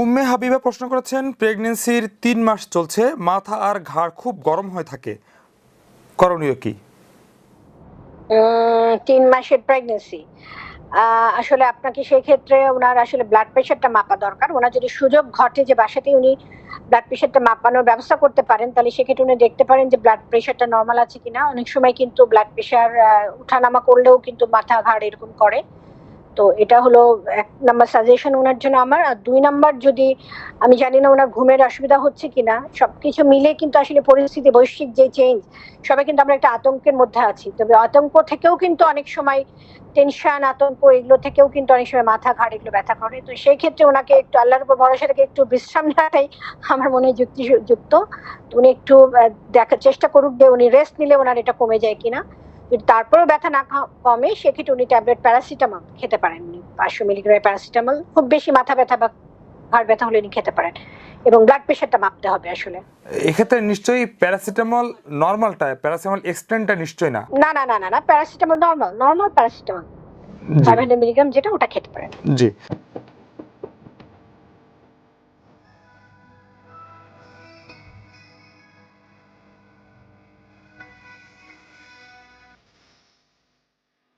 উম্মে হাবিবা প্রশ্ন করেছেন, প্রেগনেন্সির তিন মাস চলছে, মাথা আর ঘাড় খুব গরম হয়ে থাকে। করণীয় কি? তিন মাসের প্রেগনেন্সি। আসলে আপনাকে সেই ক্ষেত্রে ওনার আসলে ব্লাড প্রেশারটা মাপা দরকার। ওনার যদি সুযোগ ঘটে যে বাসাতে উনি ব্লাড প্রেশারটা মাপানোর ব্যবস্থা করতে পারেন, তাহলে সেক্ষেত্রে উনি দেখতে পারেন যে ব্লাড প্রেশারটা নর্মাল আছে কিনা। অনেক সময় কিন্তু ব্লাড প্রেশার উঠানামা করলেও কিন্তু মাথা ঘাড় এরকম করে। তো এটা হলো এক নাম্বার সাজেশন ওনার জন্য আমার। আর দুই নাম্বার যদি আমি জানি না ওনার ঘুমের অসুবিধা হচ্ছে কিনা, সবকিছু মিলে কিন্তু আসলে পরিস্থিতি, বৈশ্বিক যে চেঞ্জ সবাই কিন্তু আমরা একটা আতঙ্কের মধ্যে আছি। তবে আতঙ্ক থেকেও কিন্তু অনেক সময় টেনশন আতঙ্ক এগুলো থেকেও কিন্তু অনেক সময় মাথা ঘাড় এগুলো ব্যথা করে। তো সেই ক্ষেত্রে ওনাকে একটু, আল্লাহর উপর ভরসা রেখে একটু বিশ্রাম নেওয়াটাই আমার মনে হয় যুক্তিযুক্ত উনি একটু দেখার চেষ্টা করুক যে উনি রেস্ট নিলে ওনার এটা কমে যায় কিনা। তারপরেও ব্যথা না কমে সেক্ষেত্রে উনি ট্যাবলেট প্যারাসিটামল খেতে পারেন উনি পাঁচশো মিলিগ্রামের প্যারাসিটামল খুব বেশি মাথা ব্যথা বা ঘাড় ব্যথা হলে উনি খেতে পারেন এবং ব্লাড প্রেশারটা মাপতে হবে আসলে। এক্ষেত্রে নিশ্চয়ই প্যারাসিটামল নর্মালটা প্যারাসিটামল এক্সটেন্টটা নিশ্চয়ই না? না না না না না paracetamol normal normal paracetamol. Five hundred milligram যেটা ওটা খেতে পারেন। জি।